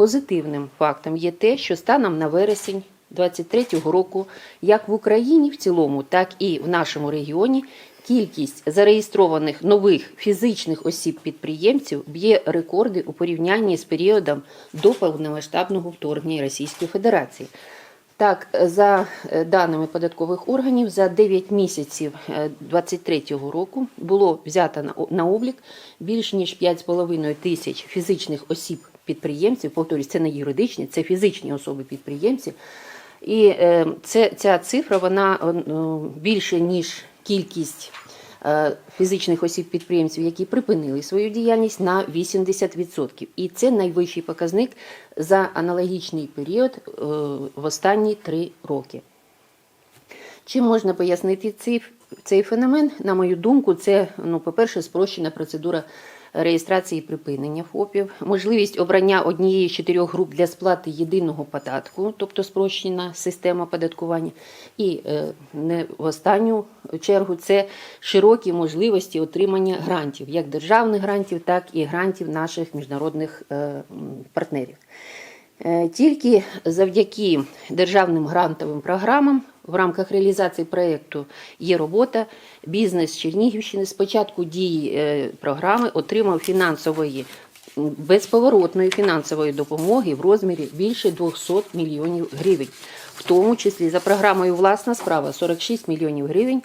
позитивним фактом є те, що станом на вересень 2023 року, як в Україні в цілому, так і в нашому регіоні, кількість зареєстрованих нових фізичних осіб-підприємців б'є рекорди у порівнянні з періодом до повномасштабного вторгнення Російської Федерації. Так, за е, даними податкових органів, за 9 місяців 2023 року було взято на облік більш ніж 5,5 тисяч фізичних осіб-підприємців. Повторюсь, це не юридичні, це фізичні особи-підприємці. І е, це, ця цифра вона е, більше ніж кількість е, фізичних осіб-підприємців, які припинили свою діяльність на 80%. І це найвищий показник за аналогічний період в останні три роки. Чим можна пояснити цей, цей феномен? На мою думку, це, ну, по-перше, спрощена процедура реєстрації припинення ФОПів, можливість обрання однієї з чотирьох груп для сплати єдиного податку, тобто спрощена система оподаткування. І е, не в останню чергу це широкі можливості отримання грантів, як державних грантів, так і грантів наших міжнародних е, партнерів. Е, Тільки завдяки державним грантовим програмам в рамках реалізації проєкту є робота. Бізнес Чернігівщини з початку дії е, програми отримав фінансової безповоротної фінансової допомоги в розмірі більше 200 мільйонів гривень, в тому числі за програмою Власна справа 46 мільйонів гривень